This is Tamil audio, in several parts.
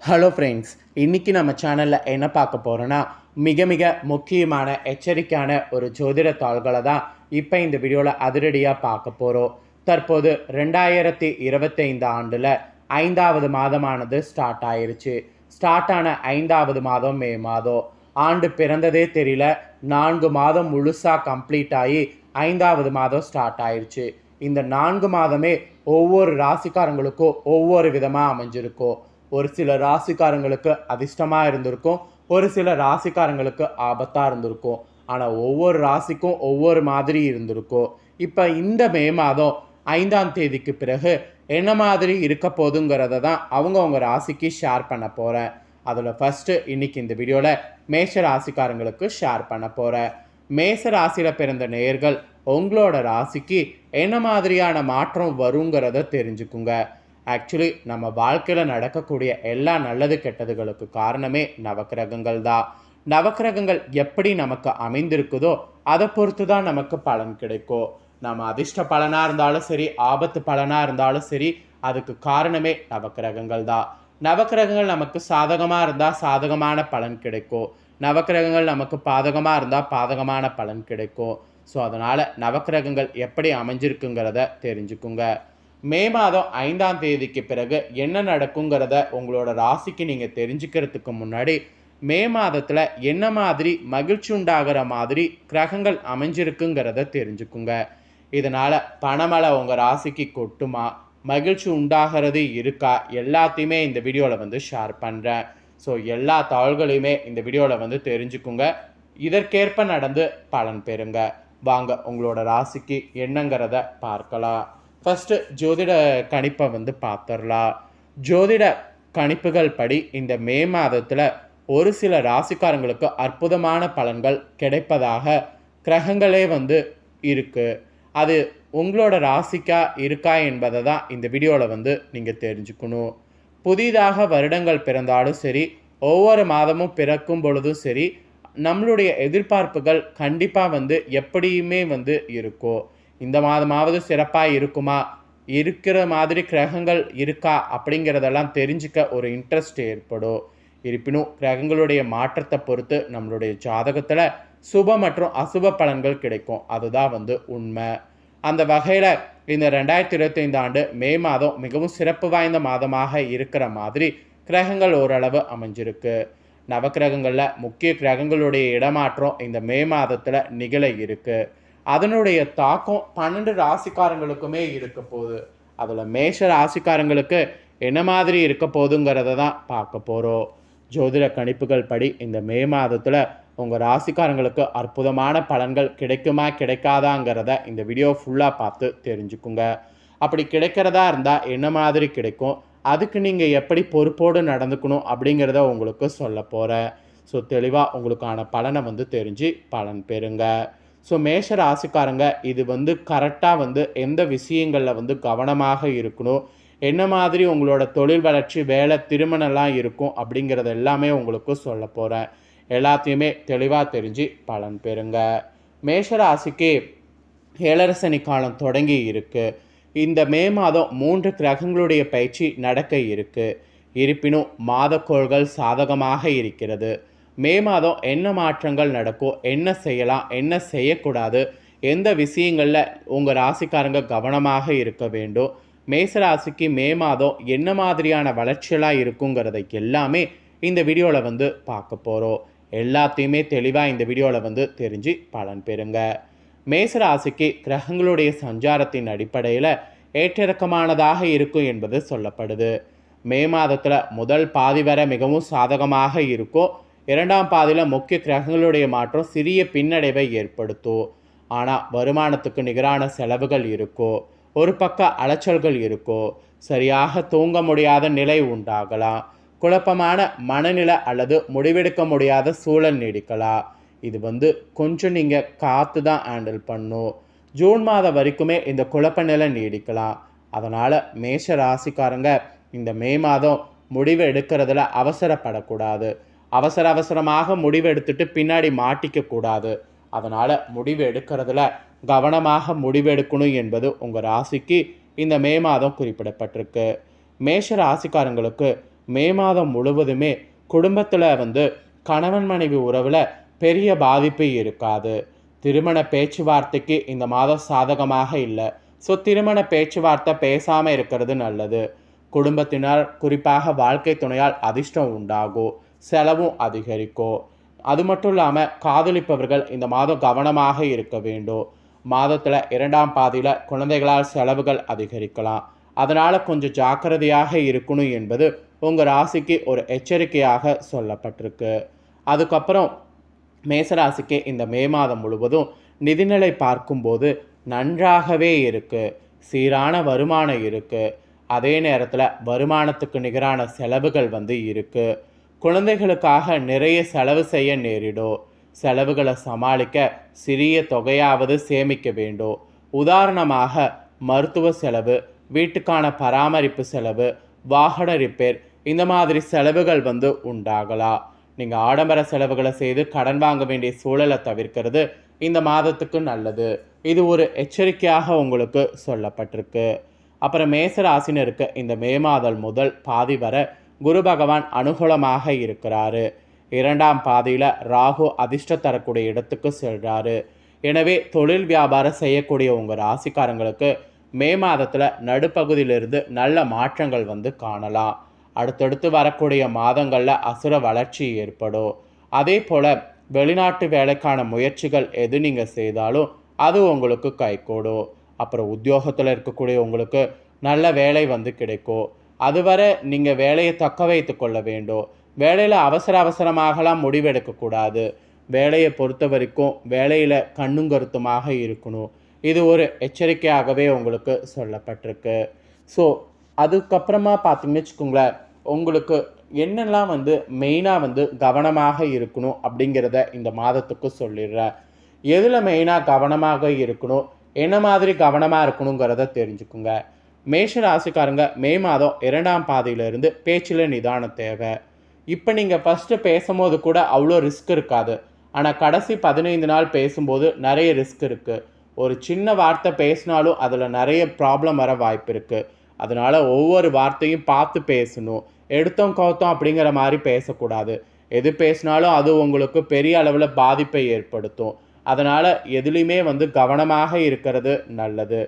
ஹலோ ஃப்ரெண்ட்ஸ் இன்றைக்கி நம்ம சேனலில் என்ன பார்க்க போகிறோன்னா மிக மிக முக்கியமான எச்சரிக்கையான ஒரு ஜோதிட தாள்களை தான் இப்போ இந்த வீடியோவில் அதிரடியாக பார்க்க போகிறோம் தற்போது ரெண்டாயிரத்தி இருபத்தைந்து ஆண்டில் ஐந்தாவது மாதமானது ஸ்டார்ட் ஆயிருச்சு. ஸ்டார்ட் ஆன ஐந்தாவது மாதம் மே மாதம். ஆண்டு பிறந்ததே தெரியல நான்கு மாதம் முழுசாக கம்ப்ளீட் ஆகி ஐந்தாவது மாதம் ஸ்டார்ட் ஆயிடுச்சு இந்த நான்கு மாதமே ஒவ்வொரு ராசிக்காரங்களுக்கும் ஒவ்வொரு விதமாக அமைஞ்சிருக்கும். ஒரு சில ராசிக்காரங்களுக்கு அதிர்ஷ்டமாக இருந்திருக்கும் ஒரு சில ராசிக்காரங்களுக்கு ஆபத்தாக இருந்திருக்கும். ஆனால் ஒவ்வொரு ராசிக்கும் ஒவ்வொரு மாதிரி இருந்திருக்கும். இப்போ இந்த மே மாதம் ஐந்தாம் தேதிக்கு பிறகு என்ன மாதிரி இருக்க போதுங்கிறத தான் அவங்கவுங்க ராசிக்கு ஷேர் பண்ண போகிறேன் அதில் ஃபஸ்ட்டு இன்னைக்கு இந்த வீடியோவில் மேஷ ராசிக்காரங்களுக்கு ஷேர் பண்ண போகிறேன் மேச ராசியில் பிறந்த நேயர்கள் உங்களோட ராசிக்கு என்ன மாதிரியான மாற்றம் வருங்கிறத தெரிஞ்சுக்குங்க. ஆக்சுவலி நம்ம வாழ்க்கையில் நடக்கக்கூடிய எல்லா நல்லது கெட்டதுகளுக்கு காரணமே நவக்கிரகங்கள் தான் நவக்கிரகங்கள் எப்படி நமக்கு அமைந்திருக்குதோ அதை பொறுத்து தான் நமக்கு பலன் கிடைக்கும் நம்ம அதிர்ஷ்ட பலனாக இருந்தாலும் சரி ஆபத்து பலனாக இருந்தாலும் சரி அதுக்கு காரணமே நவக்கிரகங்கள் தான் நவக்கிரகங்கள் நமக்கு சாதகமாக இருந்தால் சாதகமான பலன் கிடைக்கும் நவக்கிரகங்கள் நமக்கு பாதகமாக இருந்தால் பாதகமான பலன் கிடைக்கும் ஸோ அதனால் நவக்கிரகங்கள் எப்படி அமைஞ்சிருக்குங்கிறத தெரிஞ்சுக்குங்க. மே மாதம் ஐந்தாம் தேதிக்கு பிறகு என்ன நடக்குங்கிறத உங்களோட ராசிக்கு நீங்கள் தெரிஞ்சுக்கிறதுக்கு முன்னாடி மே மாதத்தில் என்ன மாதிரி மகிழ்ச்சி உண்டாகிற மாதிரி கிரகங்கள் அமைஞ்சிருக்குங்கிறத தெரிஞ்சுக்குங்க. இதனால் பணமழை உங்கள் ராசிக்கு கொட்டுமா? மகிழ்ச்சி உண்டாகிறது இருக்கா? எல்லாத்தையுமே இந்த வீடியோவில் வந்து ஷேர் பண்ணுறேன் ஸோ எல்லா தாள்களையுமே இந்த வீடியோவில் வந்து தெரிஞ்சுக்குங்க. இதற்கேற்ப நடந்து பலன் பெறுங்க. வாங்க உங்களோட ராசிக்கு என்னங்கிறத பார்க்கலாம். ஃபஸ்ட்டு ஜோதிட கணிப்பை வந்து பார்த்துடலாம். ஜோதிட கணிப்புகள் படி இந்த மே மாதத்தில் ஒரு சில ராசிக்காரங்களுக்கு அற்புதமான பலன்கள் கிடைப்பதாக கிரகங்களே வந்து இருக்குது அது உங்களோட ராசிக்கா இருக்கா என்பதை தான் இந்த வீடியோவில் வந்து நீங்கள் தெரிஞ்சுக்கணும். புதிதாக வருடங்கள் பிறந்தாலும் சரி ஒவ்வொரு மாதமும் பிறக்கும் பொழுதும் சரி நம்மளுடைய எதிர்பார்ப்புகள் கண்டிப்பாக வந்து எப்படியுமே வந்து இருக்கும். இந்த மாதமாவது சிறப்பாக இருக்குமா? இருக்கிற மாதிரி கிரகங்கள் இருக்கா? அப்படிங்கிறதெல்லாம் தெரிஞ்சுக்க ஒரு இன்ட்ரெஸ்ட் ஏற்படும். இருப்பினும் கிரகங்களுடைய மாற்றத்தை பொறுத்து நம்மளுடைய ஜாதகத்தில் சுப மற்றும் அசுப பலன்கள் கிடைக்கும். அதுதான் வந்து உண்மை. அந்த வகையில் இந்த ரெண்டாயிரத்தி இருபத்தைந்து ஆண்டு மே மாதம் மிகவும் சிறப்பு வாய்ந்த மாதமாக இருக்கிற மாதிரி கிரகங்கள் ஓரளவு அமைஞ்சிருக்கு. நவக்கிரகங்களில் முக்கிய கிரகங்களுடைய இடமாற்றம் இந்த மே மாதத்தில் நிகழ இருக்குது அதனுடைய தாக்கம் பன்னெண்டு ராசிக்காரங்களுக்குமே இருக்க போகுது. அதில் மேஷ ராசிக்காரங்களுக்கு என்ன மாதிரி இருக்க போகுதுங்கிறத தான் பார்க்க போகிறோம் ஜோதிட கணிப்புகள் படி இந்த மே மாதத்தில் உங்கள் ராசிக்காரங்களுக்கு அற்புதமான பலன்கள் கிடைக்குமா கிடைக்காதாங்கிறத இந்த வீடியோ ஃபுல்லாக பார்த்து தெரிஞ்சுக்குங்க. அப்படி கிடைக்கிறதா இருந்தால் என்ன மாதிரி கிடைக்கும் அதுக்கு நீங்கள் எப்படி பொறுப்போடு நடந்துக்கணும் அப்படிங்கிறத உங்களுக்கு சொல்ல போகிறேன் ஸோ தெளிவாக உங்களுக்கான பலனை வந்து தெரிஞ்சு பலன் பெறுங்க. ஸோ மேஷ ராசிக்காரங்க இது வந்து கரெக்டாக வந்து எந்த விஷயங்களில் வந்து கவனமாக இருக்கணும்? என்ன மாதிரி உங்களோட தொழில் வளர்ச்சி வேலை திருமணம்லாம் இருக்கும் அப்படிங்கிறத எல்லாமே உங்களுக்கு சொல்ல போகிறேன் எல்லாத்தையுமே தெளிவாக தெரிஞ்சு பலன் பெறுங்க. மேஷராசிக்கு ஏழரசனி காலம் தொடங்கி இருக்குது இந்த மே மாதம் மூன்று கிரகங்களுடைய பயிற்சி நடக்க இருக்குது இருப்பினும் மாதக்கோள்கள் சாதகமாக இருக்கிறது. மே மாதம் என்ன மாற்றங்கள் நடக்கும் என்ன செய்யலாம் என்ன செய்யக்கூடாது எந்த விஷயங்களில் உங்கள் ராசிக்காரங்க கவனமாக இருக்க வேண்டும் மேச ராசிக்கு மே மாதம் என்ன மாதிரியான வளர்ச்சியெல்லாம் இருக்குங்கிறத எல்லாமே இந்த வீடியோவில் வந்து பார்க்க போகிறோம் எல்லாத்தையுமே தெளிவாக இந்த வீடியோவில் வந்து தெரிஞ்சு பலன் பெறுங்க. மேச ராசிக்கு கிரகங்களுடைய சஞ்சாரத்தின் அடிப்படையில் ஏற்றிறக்கமானதாக இருக்கும் என்பது சொல்லப்படுது. மே மாதத்தில் முதல் பாதி வரை மிகவும் சாதகமாக இருக்கும் இரண்டாம் பாதியில் முக்கிய கிரகங்களுடைய மாற்றம் சிறிய பின்னடைவை ஏற்படுத்தும். ஆனால் வருமானத்துக்கு நிகரான செலவுகள் இருக்கோ ஒரு பக்க அலைச்சல்கள் இருக்கோ சரியாக தூங்க முடியாத நிலை உண்டாகலாம். குழப்பமான மனநிலை அல்லது முடிவெடுக்க முடியாத சூழல் நீடிக்கலாம். இது வந்து கொஞ்சம் நீங்கள் காத்து தான் ஹேண்டில் பண்ணும். ஜூன் மாதம் வரைக்குமே இந்த குழப்ப நிலை நீடிக்கலாம். அதனால் மேஷ ராசிக்காரங்க இந்த மே மாதம் முடிவு எடுக்கிறதுல அவசரப்படக்கூடாது. அவசர அவசரமாக முடிவு எடுத்துட்டு பின்னாடி மாட்டிக்க கூடாது. அதனால் முடிவு எடுக்கிறதுல கவனமாக முடிவெடுக்கணும் என்பது உங்கள் ராசிக்கு இந்த மே மாதம் குறிப்பிடப்பட்டிருக்கு. மேஷ ராசிக்காரங்களுக்கு மே மாதம் முழுவதுமே குடும்பத்தில் வந்து கணவன் மனைவி உறவில் பெரிய பாதிப்பு இருக்காது. திருமண பேச்சுவார்த்தைக்கு இந்த மாதம் சாதகமாக இல்லை. ஸோ திருமண பேச்சுவார்த்தை பேசாமல் இருக்கிறது நல்லது. குடும்பத்தினால் குறிப்பாக வாழ்க்கை துணையால் அதிர்ஷ்டம் உண்டாகும். செலவும் அதிகரிக்கும். அது மட்டும் இல்லாமல் காதலிப்பவர்கள் இந்த மாதம் கவனமாக இருக்க வேண்டும். மாதத்தில் இரண்டாம் பாதியில் குழந்தைகளால் செலவுகள் அதிகரிக்கலாம். அதனால் கொஞ்சம் ஜாக்கிரதையாக இருக்கணும் என்பது உங்கள் ராசிக்கு ஒரு எச்சரிக்கையாக சொல்லப்பட்டிருக்கு. அதுக்கப்புறம் மேசராசிக்கு இந்த மே மாதம் முழுவதும் நிதிநிலை பார்க்கும்போது நன்றாகவே இருக்குது சீரான வருமானம் இருக்குது அதே நேரத்தில் வருமானத்துக்கு நிகரான செலவுகள் வந்து இருக்குது குழந்தைகளுக்காக நிறைய செலவு செய்ய நேரிடும் செலவுகளை சமாளிக்க சிறிய தொகையாவது சேமிக்க வேண்டும் உதாரணமாக மருத்துவ செலவு வீட்டுக்கான பராமரிப்பு செலவு வாகன ரிப்பேர் இந்த மாதிரி செலவுகள் வந்து உண்டாகலாம் நீங்கள் ஆடம்பர செலவுகளை செய்து கடன் வாங்க வேண்டிய சூழலை தவிர்க்கிறது இந்த மாதத்துக்கு நல்லது. இது ஒரு எச்சரிக்கையாக உங்களுக்கு சொல்லப்பட்டிருக்கு. அப்புறம் மேசராசினருக்கு இந்த மே மாதம் முதல் பாதி வரை குரு பகவான் அனுகூலமாக இருக்கிறாரு. இரண்டாம் பாதியில் ராகு அதிர்ஷ்டம் தரக்கூடிய இடத்துக்கு செல்கிறாரு எனவே தொழில் வியாபாரம் செய்யக்கூடிய உங்கள் ராசிக்காரங்களுக்கு மே மாதத்தில் நடுப்பகுதியிலிருந்து நல்ல மாற்றங்கள் வந்து காணலாம். அடுத்தடுத்து வரக்கூடிய மாதங்களில் அசுர வளர்ச்சி ஏற்படும். அதே போல் வெளிநாட்டு வேலைக்கான முயற்சிகள் எது நீங்கள் செய்தாலும் அது உங்களுக்கு கைகூடும். அப்புறம் உத்தியோகத்தில் இருக்கக்கூடிய உங்களுக்கு நல்ல வேலை வந்து கிடைக்கும். அதுவரை நீங்கள் வேலையை தக்க வைத்து கொள்ள வேண்டும். வேலையில் அவசர அவசரமாகலாம் முடிவெடுக்கக்கூடாது. வேலையை பொறுத்த வரைக்கும் வேலையில் கண்ணும் கருத்துமாக இருக்கணும். இது ஒரு எச்சரிக்கையாகவே உங்களுக்கு சொல்லப்பட்டிருக்கு. ஸோ அதுக்கப்புறமா பார்த்தீங்கன்னு வச்சுக்கோங்களேன் உங்களுக்கு என்னெல்லாம் வந்து மெயினாக வந்து கவனமாக இருக்கணும் அப்படிங்கிறத இந்த மாதத்துக்கு சொல்லிடுறேன். எதில் மெயினாக கவனமாக இருக்கணும் என்ன மாதிரி கவனமாக இருக்கணுங்கிறத தெரிஞ்சுக்குங்க. மேஷ ராசிக்காரங்க மே மாதம் இரண்டாம் பாதியிலிருந்து பேச்சில் நிதானம் தேவை. இப்போ நீங்கள் ஃபஸ்ட்டு பேசும்போது கூட அவ்வளோ ரிஸ்க் இருக்காது. ஆனால் கடைசி பதினைந்து நாள் பேசும்போது நிறைய ரிஸ்க் இருக்குது ஒரு சின்ன வார்த்தை பேசினாலும் அதில் நிறைய ப்ராப்ளம் வர வாய்ப்பு இருக்குது அதனால் ஒவ்வொரு வார்த்தையும் பார்த்து பேசணும். எடுத்தோம் கவுத்தோம் அப்படிங்கிற மாதிரி பேசக்கூடாது. எது பேசினாலும் அது உங்களுக்கு பெரிய அளவில் பாதிப்பை ஏற்படுத்தும். அதனால் எதுலேயுமே வந்து கவனமாக இருக்கிறது நல்லது.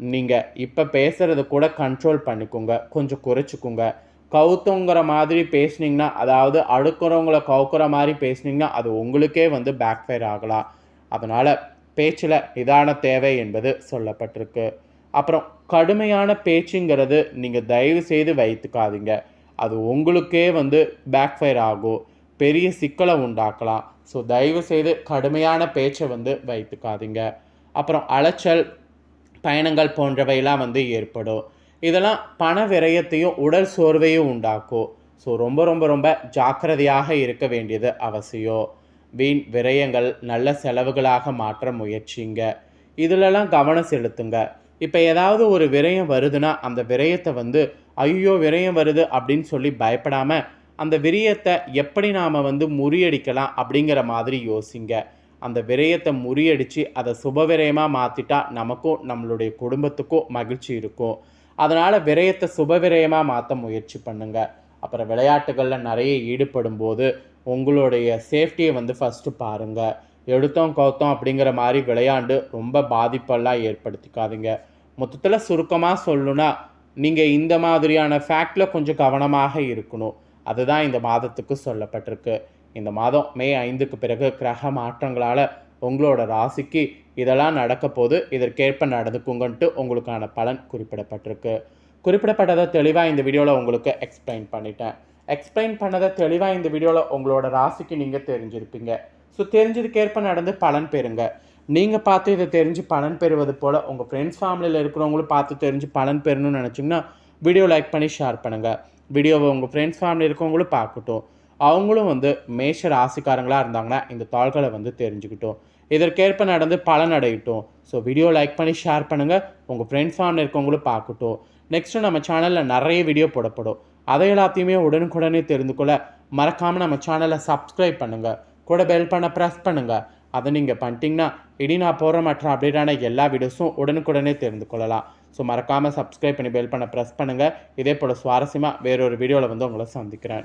நீங்கள் இப்போ பேசுகிறத கூட கண்ட்ரோல் பண்ணிக்கோங்க. கொஞ்சம் குறைச்சிக்கோங்க. கவுத்துங்கிற மாதிரி பேசுனீங்கன்னா அதாவது அடுக்கிறவங்கள கவுக்கிற மாதிரி பேசுனீங்கன்னா அது உங்களுக்கே வந்து பேக்ஃபயர் ஆகலாம். அதனால் பேச்சில் நிதான தேவை என்பது சொல்லப்பட்டிருக்கு. அப்புறம் கடுமையான பேச்சுங்கிறது நீங்கள் தயவு செய்து வைத்துக்காதீங்க. அது உங்களுக்கே வந்து பேக்ஃபயர் ஆகும். பெரிய சிக்கலை உண்டாக்கலாம். ஸோ தயவு செய்து கடுமையான பேச்சை வந்து வைத்துக்காதீங்க. அப்புறம் அலைச்சல் பயணங்கள் போன்றவையெல்லாம் வந்து ஏற்படும். இதெல்லாம் பண விரயத்தையும் உடல் சோர்வையும் உண்டாக்கும். ஸோ ரொம்ப ரொம்ப ரொம்ப ஜாக்கிரதையாக இருக்க வேண்டியது அவசியம். வீண் விரயங்கள் நல்ல செலவுகளாக மாற்ற முயற்சிங்க. இதிலெல்லாம் கவனம் செலுத்துங்க. இப்போ ஏதாவது ஒரு விரயம் வருதுன்னா அந்த விரயத்தை வந்து ஐயோ விரயம் வருது அப்படின்னு சொல்லி பயப்படாமல் அந்த விரயத்தை எப்படி நாம் வந்து முறியடிக்கலாம் அப்படிங்கிற மாதிரி யோசிங்க. அந்த விரயத்தை முறியடித்து அதை சுபவிரயமாக மாற்றிட்டா நமக்கும் நம்மளுடைய குடும்பத்துக்கும் மகிழ்ச்சி இருக்கும். அதனால் விரயத்தை சுபவிரயமாக மாற்ற முயற்சி பண்ணுங்கள் அப்புறம் விளையாட்டுகளில் நிறைய ஈடுபடும் போது உங்களுடைய சேஃப்டியை வந்து ஃபஸ்ட்டு பாருங்கள் எடுத்தோம் கவுத்தோம் அப்படிங்கிற மாதிரி விளையாண்டு ரொம்ப பாதிப்பெல்லாம் ஏற்படுத்திக்காதீங்க. மொத்தத்தில் சுருக்கமாக சொல்லணுன்னா நீங்கள் இந்த மாதிரியான ஃபேக்டில் கொஞ்சம் கவனமாக இருக்கணும். அதுதான் இந்த மாதத்துக்கு சொல்லப்பட்டிருக்கு. இந்த மாதம் மே ஐந்துக்கு பிறகு கிரக மாற்றங்களால் உங்களோட ராசிக்கு இதெல்லாம் நடக்க போது இதற்கேற்ப நடந்துக்குங்கன்ட்டு உங்களுக்கான பலன் குறிப்பிடப்பட்டிருக்கு. குறிப்பிடப்பட்டதை தெளிவாக இந்த வீடியோவில் உங்களுக்கு எக்ஸ்பிளைன் பண்ணிட்டேன். எக்ஸ்பிளைன் பண்ணதை தெளிவாக இந்த வீடியோவில் உங்களோட ராசிக்கு நீங்கள் தெரிஞ்சிருப்பீங்க. ஸோ தெரிஞ்சதுக்கேற்ப நடந்து பலன் பெறுங்க. நீங்கள் பார்த்து இதை தெரிஞ்சு பலன் பெறுவது போல் உங்கள் ஃப்ரெண்ட்ஸ் ஃபேமிலியில் இருக்கிறவங்களும் பார்த்து தெரிஞ்சு பலன் பெறணும்னு நினச்சிங்கன்னா வீடியோ லைக் பண்ணி ஷேர் பண்ணுங்கள் வீடியோவை உங்கள் ஃப்ரெண்ட்ஸ் ஃபேமிலி இருக்கவங்களும் பார்க்கட்டும். அவங்களும் வந்து மேஷ ராசிக்காரங்களாக இருந்தாங்கன்னா இந்த தாள்களை வந்து தெரிஞ்சுக்கிட்டோம். இதற்கேற்ப நடந்து பலன் அடையட்டும். ஸோ வீடியோ லைக் பண்ணி ஷேர் பண்ணுங்கள் உங்கள் ஃப்ரெண்ட்ஸ் ஃபேமிலி இருக்கவங்களும் பார்க்கட்டும். நெக்ஸ்ட்டு நம்ம சேனலில் நிறைய வீடியோ போடப்படும். அதை எல்லாத்தையுமே உடனுக்குடனே தெரிந்து கொள்ள மறக்காமல் நம்ம சேனலை சப்ஸ்கிரைப் பண்ணுங்கள் கூட பெல் பண்ண ப்ரெஸ் பண்ணுங்கள் அதை நீங்கள் பண்ணிட்டீங்கன்னா இடி நான் போகிற மற்ற அப்டேட்டான எல்லா வீடியோஸும் உடனுக்குடனே தெரிந்து கொள்ளலாம். ஸோ மறக்காமல் சப்ஸ்கிரைப் பண்ணி பெல் பண்ண ப்ரெஸ் பண்ணுங்கள் இதே போல் சுவாரஸ்யமாக வேறொரு வீடியோவில் வந்து உங்களை சந்திக்கிறேன்.